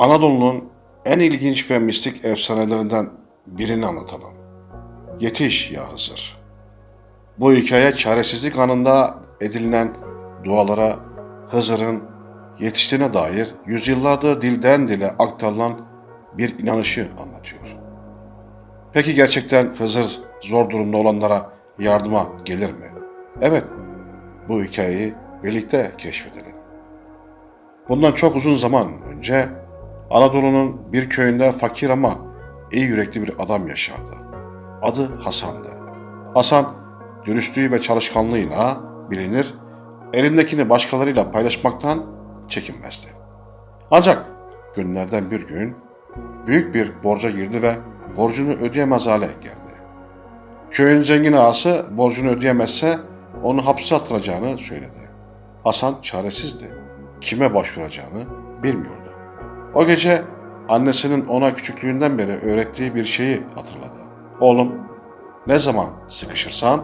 Anadolu'nun en ilginç ve mistik efsanelerinden birini anlatalım. Yetiş ya Hızır. Bu hikaye çaresizlik anında edililen dualara Hızır'ın yetiştiğine dair yüzyıllardır dilden dile aktarılan bir inanışı anlatıyor. Peki gerçekten Hızır zor durumda olanlara yardıma gelir mi? Evet, bu hikayeyi birlikte keşfedelim. Bundan çok uzun zaman önce Anadolu'nun bir köyünde fakir ama iyi yürekli bir adam yaşardı. Adı Hasan'dı. Hasan dürüstlüğü ve çalışkanlığıyla bilinir, elindekini başkalarıyla paylaşmaktan çekinmezdi. Ancak günlerden bir gün büyük bir borca girdi ve borcunu ödeyemez hale geldi. Köyün zengin ağası borcunu ödeyemezse onu hapse attıracağını söyledi. Hasan çaresizdi. Kime başvuracağını bilmiyordu. O gece annesinin ona küçüklüğünden beri öğrettiği bir şeyi hatırladı. Oğlum ne zaman sıkışırsan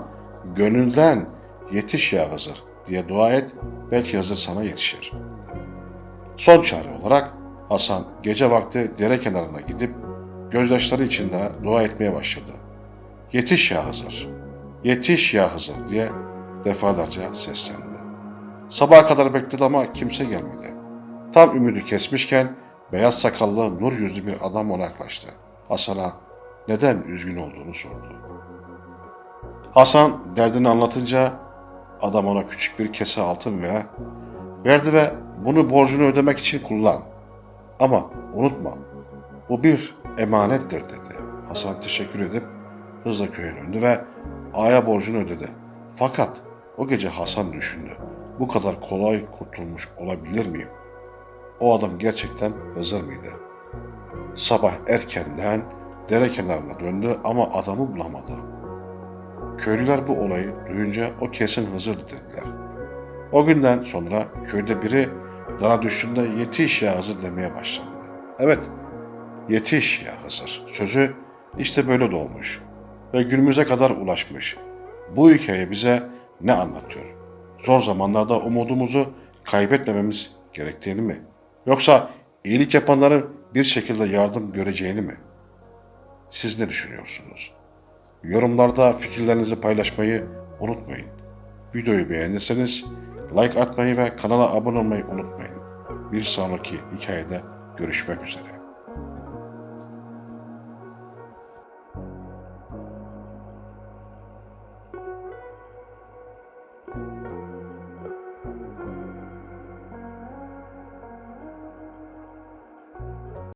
gönülden yetiş ya Hızır diye dua et belki Hızır sana yetişir. Son çare olarak Hasan gece vakti dere kenarına gidip gözyaşları içinde dua etmeye başladı. Yetiş ya Hızır, yetiş ya Hızır diye defalarca seslendi. Sabaha kadar bekledi ama kimse gelmedi. Tam ümidi kesmişken beyaz sakallı nur yüzlü bir adam ona yaklaştı. Hasan'a neden üzgün olduğunu sordu. Hasan derdini anlatınca adam ona küçük bir kese altın ve verdi ve bunu borcunu ödemek için kullan. Ama unutma bu bir emanettir dedi. Hasan teşekkür edip hızla köye döndü ve aya borcunu ödedi. Fakat o gece Hasan düşündü. Bu kadar kolay kurtulmuş olabilir miyim? O adam gerçekten Hızır mıydı? Sabah erkenden dere kenarına döndü ama adamı bulamadı. Köylüler bu olayı duyunca o kesin Hızır'dı dediler. O günden sonra köyde biri dara düştüğünde yetiş ya Hızır demeye başlandı. Evet, yetiş ya Hızır sözü işte böyle doğmuş ve günümüze kadar ulaşmış. Bu hikaye bize ne anlatıyor? Zor zamanlarda umudumuzu kaybetmememiz gerektiğini mi? Yoksa iyilik yapanların bir şekilde yardım göreceğini mi? Siz ne düşünüyorsunuz? Yorumlarda fikirlerinizi paylaşmayı unutmayın. Videoyu beğenirseniz like atmayı ve kanala abone olmayı unutmayın. Bir sonraki hikayede görüşmek üzere.